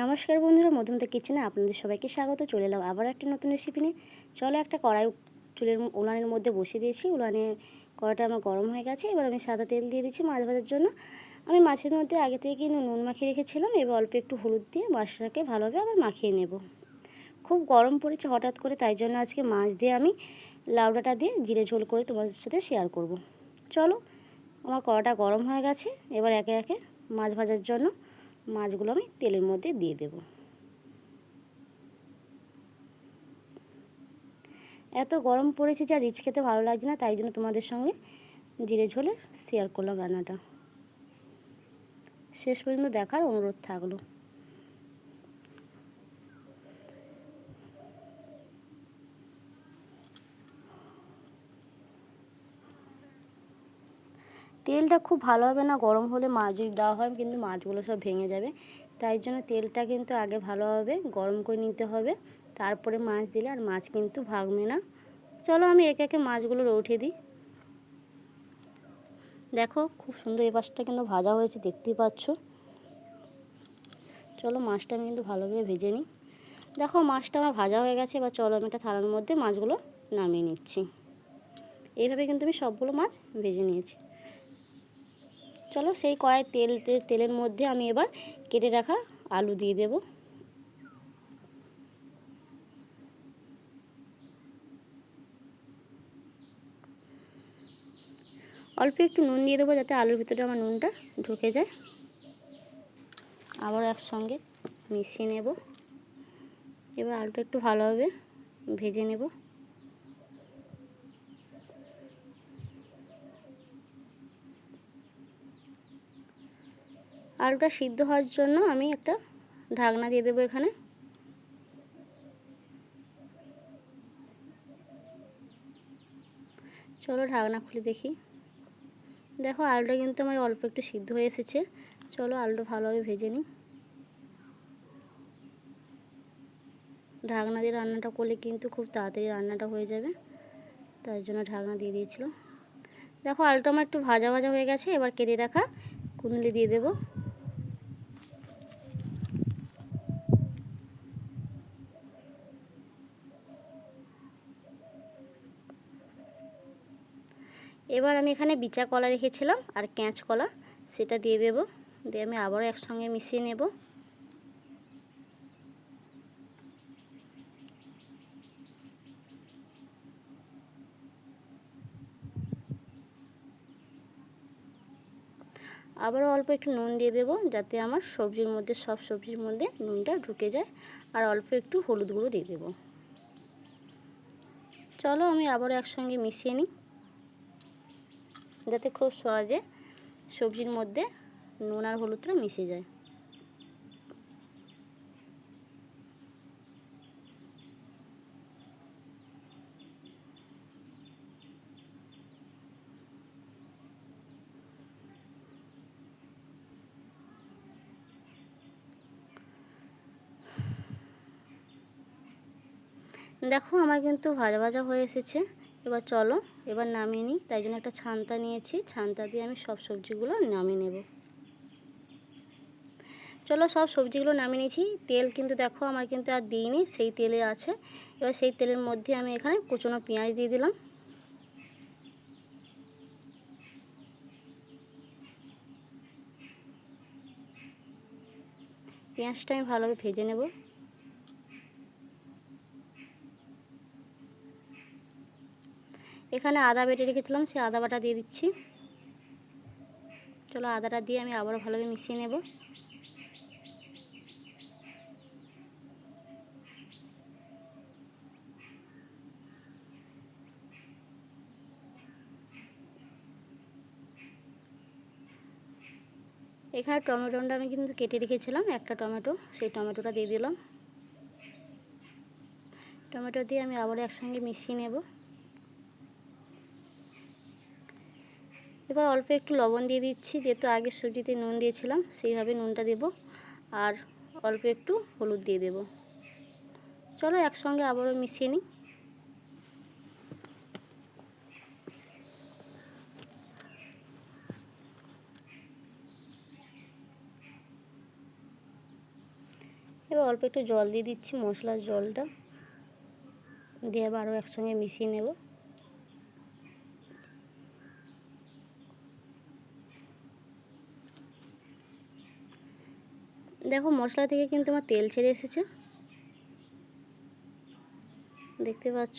নমস্কার বন্ধুরা মধুমতা কিচেনে আপনাদের সবাইকে স্বাগত। চলে এলাম আবার একটা নতুন রেসিপি নিয়ে। চলো একটা কড়াই চুলের উলানের মধ্যে বসিয়ে দিয়েছি। উলানে কড়াইটা আমার গরম হয়ে গেছে। এবার আমি সাদা তেল দিয়ে দিচ্ছি মাছ ভাজার জন্য। আমি মাছের মধ্যে আগে থেকে কিন্তু নুন মাখিয়ে রেখেছিলাম। এবার অল্প একটু হলুদ দিয়ে মাছটাকে ভালোভাবে আবার মাখিয়ে নেব। খুব গরম পড়েছে হঠাৎ করে, তাই জন্য আজকে মাছ দিয়ে আমি লাউডাটা দিয়ে জিরে ঝোল করে তোমাদের সাথে শেয়ার করব। চলো, আমার কড়াটা গরম হয়ে গেছে। এবার একে একে মাছ ভাজার জন্য মাছগুলো আমি তেলের মধ্যে দিয়ে দেব। এত গরম পড়েছে যা রিচ খেতে ভালো লাগছে না, তাই জন্য তোমাদের সঙ্গে জিরে ঝোলে শেয়ার করলাম রান্নাটা। শেষ পর্যন্ত দেখার অনুরোধ থাকল। তেলটা খুব ভালোভাবে না, গরম হলে মাছ দেওয়া হয়, কিন্তু মাছগুলো সব ভেঙে যাবে। তাই জন্য তেলটা কিন্তু আগে ভালোভাবে গরম করে নিতে হবে। তারপরে মাছ দিলে, আর মাছ কিন্তু ভাগবে না। চলো আমি একে একে মাছগুলো উঠিয়ে দিই। দেখো, খুব সুন্দর এই পাশটা কিন্তু ভাজা হয়েছে, দেখতেই পাচ্ছ। চলো মাছটা আমি কিন্তু ভালোভাবে ভেজে নিই। দেখো, মাছটা আমার ভাজা হয়ে গেছে, এবার চলো আমি একটা থালার মধ্যে মাছগুলো নামিয়ে নিচ্ছি। এইভাবে কিন্তু আমি সবগুলো মাছ ভেজে নিয়েছি। চলো সেই কড়াই তেল, তেলের মধ্যে আমি এবার কেটে রাখা আলু দিয়ে দেব। অল্প একটু নুন দিয়ে দেবো যাতে আলুর ভিতরে আমার নুনটা ঢুকে যায়। আবার একসঙ্গে মিশিয়ে নেব। এবার আলুটা একটু ভালোভাবে ভেজে নেব। আলুটা সিদ্ধ হওয়ার জন্য আমি একটা ঢাকনা দিয়ে দেবো এখানে। চলো ঢাকনা খুলে দেখি। দেখো আলুটা কিন্তু আমার অল্প একটু সিদ্ধ হয়ে এসেছে। চলো আলুটা ভালোভাবে ভেজে নিই। ঢাকনা দিয়ে রান্নাটা করলে কিন্তু খুব তাড়াতাড়ি রান্নাটা হয়ে যাবে। তাই জন্য ঢাকনা দিয়ে দিয়েছিল দেখো আলুটা আমার একটু ভাজা ভাজা হয়ে গেছে, এবার কেটে রাখা কুন্দলি দিয়ে দেবো। এবার আমি এখানে বিচা কলা রেখেছিলাম আর ক্যাঁচ কলা, সেটা দিয়ে দেব। দিয়ে আমি আবারও একসঙ্গে মিশিয়ে নেব। আবারও অল্প একটু নুন দিয়ে দেবো, যাতে আমার সবজির মধ্যে, সব সবজির মধ্যে নুনটা ঢুকে যায়। আর অল্প একটু হলুদ গুঁড়ো দিয়ে দেবো। চলো আমি আবারও একসঙ্গে মিশিয়ে নিই। যাতে খুব সহজে সবজির মধ্যে নুন আর হলুদটা মিশে যায়। দেখো, আমার কিন্তু ভাজা ভাজা হয়ে এসেছে। এবার চলো, এবার নামিয়ে নিই। তাই জন্য একটা ছান্তা নিয়েছি। ছান্তা দিয়ে আমি সব সবজিগুলো নামিয়ে নেব। চলো, সব সবজিগুলো নামিয়ে নিয়েছি। তেল কিন্তু দেখো আমার কিন্তু আর দিইনি, সেই তেলে আছে। এবার সেই তেলের মধ্যে আমি এখানে কুচনো পেঁয়াজ দিয়ে দিলাম। পেঁয়াজটা আমি ভালোভাবে ভেজে নেব। এখানে আদা বেটে রেখেছিলাম সেই আদা বাটা দিয়ে দিচ্ছি। চলো আদাটা দিয়ে আমি আবারও ভালোভাবে মিশিয়ে নেব। এখানে টমেটোটা আমি কিন্তু কেটে রেখেছিলাম, একটা টমেটো, সেই টমেটোটা দিয়ে দিলাম। টমেটো দিয়ে আমি আবার একসঙ্গে মিশিয়ে নেব। এবার অল্প একটু লবণ দিয়ে দিচ্ছি, যেহেতু আগে সবজিতে নুন দিয়েছিলাম, সেইভাবে নুনটা দেব। আর অল্প একটু হলুদ দিয়ে দেব। চলো একসঙ্গে আবারও মিশিয়ে নিই। এবার অল্প একটু জল দিয়ে দিচ্ছি মশলার জলটা। দিয়ে আবার আরও একসঙ্গে মিশিয়ে নেব। দেখো মশলা থেকে কিন্তু আমার তেল ছেড়ে এসেছে। দেখতে পাচ্ছ?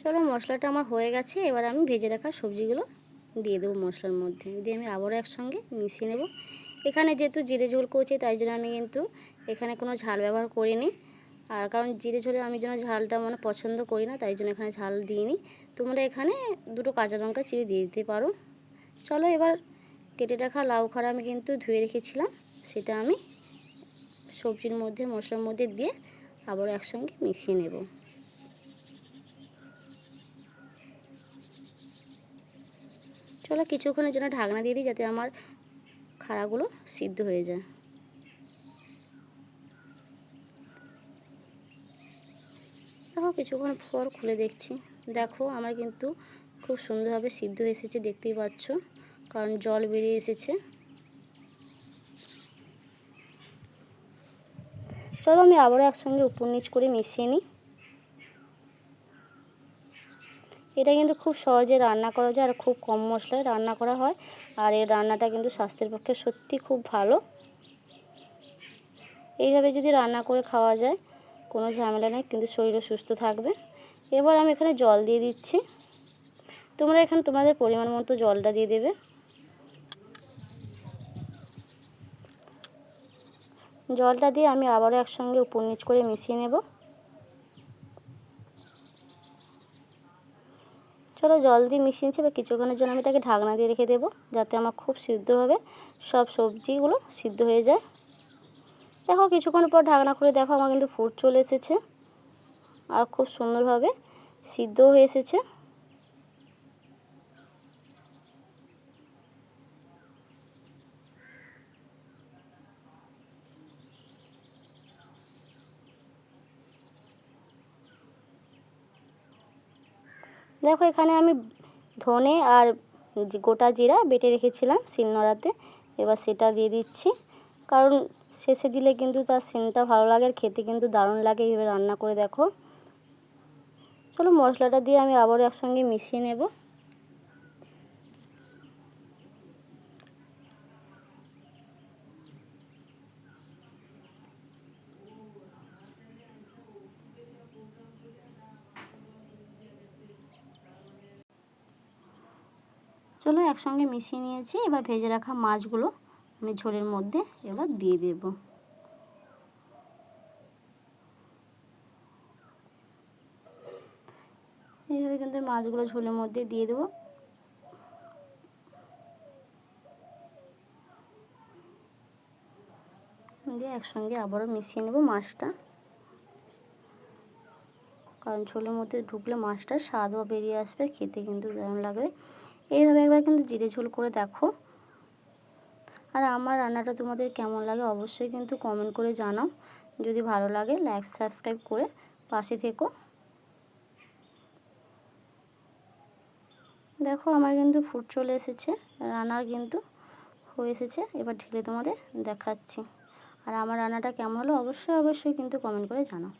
চলো মশলাটা আমার হয়ে গেছে, এবার আমি ভেজে রাখা সবজিগুলো দিয়ে দেবো মশলার মধ্যে। দিয়ে আমি আবারও একসঙ্গে মিশিয়ে নেব। এখানে যেহেতু জিরে ঝোল করছি, তাই জন্য আমি কিন্তু এখানে কোনো ঝাল ব্যবহার করিনি। আর কারণ জিরে ঝোলে আমি যেন ঝালটা মানে পছন্দ করি না, তাই জন্য এখানে ঝাল দিইনি। তোমরা এখানে দুটো কাঁচা লঙ্কা চিড়ে দিয়ে দিতে পারো। চলো এবার কেটে রাখা লাউ খাড়া আমি কিন্তু ধুয়ে রেখেছিলাম। সেটা আমি সবজির মধ্যে, মশলার মধ্যে দিয়ে আবার একসঙ্গে মিশিয়ে নেব। চলো কিছুক্ষণের জন্য ঢাকনা দিয়ে দিই যাতে আমার খাড়াগুলো সিদ্ধ হয়ে যায়। দেখো, কিছুক্ষণ পর খুলে দেখছি। দেখো, আমার কিন্তু খুব সুন্দরভাবে সিদ্ধ এসেছে, দেখতেই পাচ্ছ। কারণ জল বেরিয়ে এসেছে। চলো, আমি আবারও একসঙ্গে উপর নিচ করে মিশিয়ে নিই। এটা কিন্তু খুব সহজে রান্না করা যায় আর খুব কম মশলায় রান্না করা হয়। আর এই রান্নাটা কিন্তু স্বাস্থ্যের পক্ষে সত্যি খুব ভালো। এইভাবে যদি রান্না করে খাওয়া যায়, কোনো ঝামেলা নেই, কিন্তু শরীরও সুস্থ থাকবে। এবার আমি এখানে জল দিয়ে দিচ্ছি। তোমরা এখানে তোমাদের পরিমাণ মতো জলটা দিয়ে দেবে। জলটা দিয়ে আমি আবারও একসঙ্গে উপর নিচ করে মিশিয়ে নেব। চলো জল দিয়ে মিশিয়েছি বা কিছুক্ষণের জন্য আমি এটাকে ঢাকনা দিয়ে রেখে দেবো, যাতে আমার খুব সিদ্ধভাবে সব সবজিগুলো সিদ্ধ হয়ে যায়। দেখো কিছুক্ষণ পর ঢাকনা খুলে দেখো, আমার কিন্তু ফুট চলে এসেছে, আর খুব সুন্দরভাবে সিদ্ধ হয়ে এসেছে। দেখো, এখানে আমি ধনে আর গোটা জিরা বেটে রেখেছিলাম শিলনোড়াতে। এবার সেটা দিয়ে দিচ্ছি। কারণ শেষে দিলে কিন্তু তার সেন্টটা ভালো লাগে, আর খেতে কিন্তু দারুণ লাগে। এইভাবে রান্না করে দেখো। চলো, মশলাটা দিয়ে আমি আবার একসঙ্গে মিশিয়ে নেব। চলো একসঙ্গে মিশিয়ে নিয়েছি। এবার ভেজে রাখা মাছগুলো আমি ঝোলের মধ্যে এবার দিয়ে দেব। এইভাবে কিন্তু মাছগুলো ঝোলের মধ্যে দিয়ে দেবো। দিয়ে একসঙ্গে আবারও মিশিয়ে নেব মাছটা। কারণ ঝোলের মধ্যে ঢুকলে মাছটার স্বাদও বেরিয়ে আসবে, খেতে কিন্তু দারুণ লাগবে। এইভাবে একবার কিন্তু জিরে ঝোল করে দেখো। আর আমার রান্নাটা তোমাদের কেমন লাগে অবশ্যই কিন্তু কমেন্ট করে জানাও। যদি ভালো লাগে লাইক সাবস্ক্রাইব করে পাশে থেকো। দেখো আমার কিন্তু ফুট চলে এসেছে, রান্নার কিন্তু হয়ে এসেছে। এবার ঢেলে তোমাদের দেখাচ্ছি। আর আমার রান্নাটা কেমন হলো অবশ্যই অবশ্যই কিন্তু কমেন্ট করে জানাও।